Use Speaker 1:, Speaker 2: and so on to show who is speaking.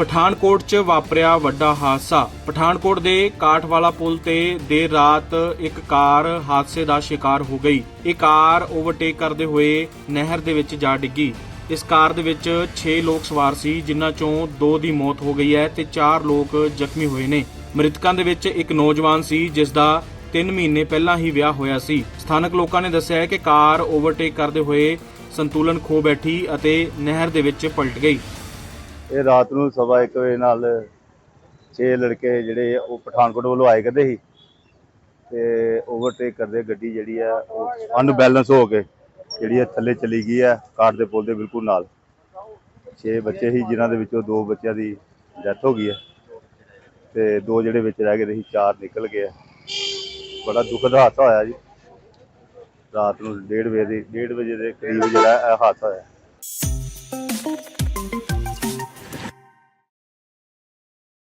Speaker 1: ਪਠਾਨਕੋਟ 'ਚ ਵਾਪਰਿਆ ਵੱਡਾ ਹਾਦਸਾ। ਪਠਾਨਕੋਟ ਦੇ ਕਾਠਵਾਲਾ ਪੁਲ ਤੇ ਦੇਰ ਰਾਤ ਇੱਕ ਕਾਰ ਹਾਦਸੇ ਦਾ ਸ਼ਿਕਾਰ ਹੋ ਗਈ। ਇਹ ਕਾਰ ਓਵਰਟੇਕ ਕਰਦੇ ਹੋਏ ਨਹਿਰ ਦੇ ਵਿੱਚ ਜਾ ਡਿੱਗੀ। ਇਸ ਕਾਰ ਦੇ ਵਿੱਚ 6 ਲੋਕ ਸਵਾਰ ਸੀ, ਜਿਨ੍ਹਾਂ ਚੋਂ 2 ਦੀ ਮੌਤ ਹੋ ਗਈ ਹੈ ਤੇ 4 ਲੋਕ ਜ਼ਖਮੀ ਹੋਏ ਨੇ। ਮ੍ਰਿਤਕਾਂ ਦੇ ਵਿੱਚ ਇੱਕ ਨੌਜਵਾਨ ਸੀ, ਜਿਸ ਦਾ 3 ਮਹੀਨੇ ਪਹਿਲਾਂ ਹੀ ਵਿਆਹ ਹੋਇਆ ਸੀ। ਸਥਾਨਕ ਲੋਕਾਂ ਨੇ ਦੱਸਿਆ ਹੈ ਕਿ ਕਾਰ ਓਵਰਟੇਕ ਕਰਦੇ ਹੋਏ ਸੰਤੁਲਨ ਖੋ ਬੈਠੀ ਅਤੇ ਨਹਿਰ ਦੇ ਵਿੱਚ ਪਲਟ ਗਈ।
Speaker 2: ਇਹ ਰਾਤ ਨੂੰ ਸਵਾ ਇੱਕ ਵਜੇ ਨਾਲ ਛੇ ਲੜਕੇ ਜਿਹੜੇ ਉਹ ਪਠਾਨਕੋਟ ਵੱਲੋਂ ਆਏ ਕਰਦੇ ਸੀ ਤੇ ਓਵਰਟੇਕ ਕਰਦੇ ਗੱਡੀ ਜਿਹੜੀ ਆ, ਉਹ ਅਨਬੈਲੈਂਸ ਹੋ ਕੇ ਜਿਹੜੀ ਆ ਥੱਲੇ ਚਲੀ ਗਈ ਆ, ਕਾਰ ਦੇ ਪੁਲ ਦੇ ਬਿਲਕੁਲ ਨਾਲ। ਛੇ ਬੱਚੇ ਸੀ, ਜਿਨ੍ਹਾਂ ਦੇ ਵਿੱਚੋਂ ਦੋ ਬੱਚਿਆਂ ਦੀ ਡੈਥ ਹੋ ਗਈ ਆ ਤੇ ਦੋ ਜਿਹੜੇ ਵਿੱਚ ਰਹਿ ਗਏ ਸੀ, ਚਾਰ ਨਿਕਲ ਗਏ ਆ। ਬੜਾ ਦੁਖਦ ਹਾਦਸਾ ਹੋਇਆ ਜੀ। ਰਾਤ ਨੂੰ 1:30 ਵਜੇ ਦੇ 1:30 ਵਜੇ ਦੇ ਕਰੀਬ ਜਿਹੜਾ ਇਹ ਹਾਦਸਾ ਹੋਇਆ।